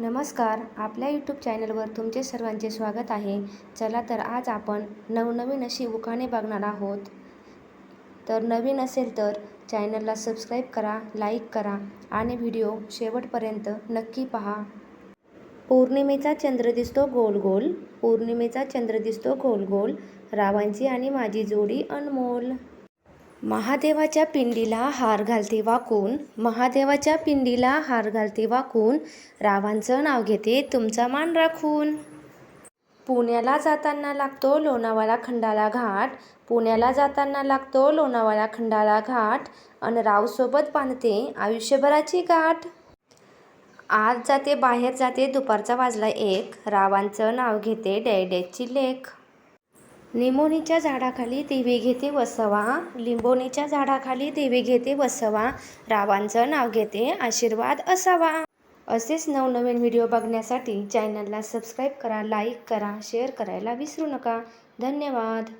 नमस्कार आपल्या यूट्यूब चॅनलवर तुमचे सर्वांचे स्वागत आहे. चला तर आज आपण नवनवीन अशी उखाणे बघणार आहोत. तर नवीन असेल तर चॅनलला सबस्क्राईब करा लाईक करा आणि व्हिडिओ शेवटपर्यंत नक्की पहा. पौर्णिमेचा चंद्र दिसतो गोल गोल पौर्णिमेचा चंद्र दिसतो गोल गोल. रावांची आणि माझी जोडी अनमोल. महादेवाच्या पिंडीला हार घालते वाकून महादेवाच्या पिंडीला हार घालते वाकून. रावांचं नाव घेते तुमचा मान राखून. पुण्याला जाताना लागतो लोणावळा खंडाला घाट. पुण्याला जाताना लागतो लोणावळा खंडाला घाट. अन रावसोबत बांधते आयुष्यभराची गाठ. आज जाते बाहेर जाते दुपारचा वाजला एक. रावांचं नाव घेते डॅडेची लेख. निमोनीच्या झाडाखाली देवी घेते वसवा लिंबोनीच्या झाडाखाली देवी घेते वसवा रावांचं नाव घेते आशीर्वाद असावा. असेच नवनवीन व्हिडिओ बघण्यासाठी चॅनलला सबस्क्राईब करा लाईक करा शेअर करायला विसरू नका. धन्यवाद.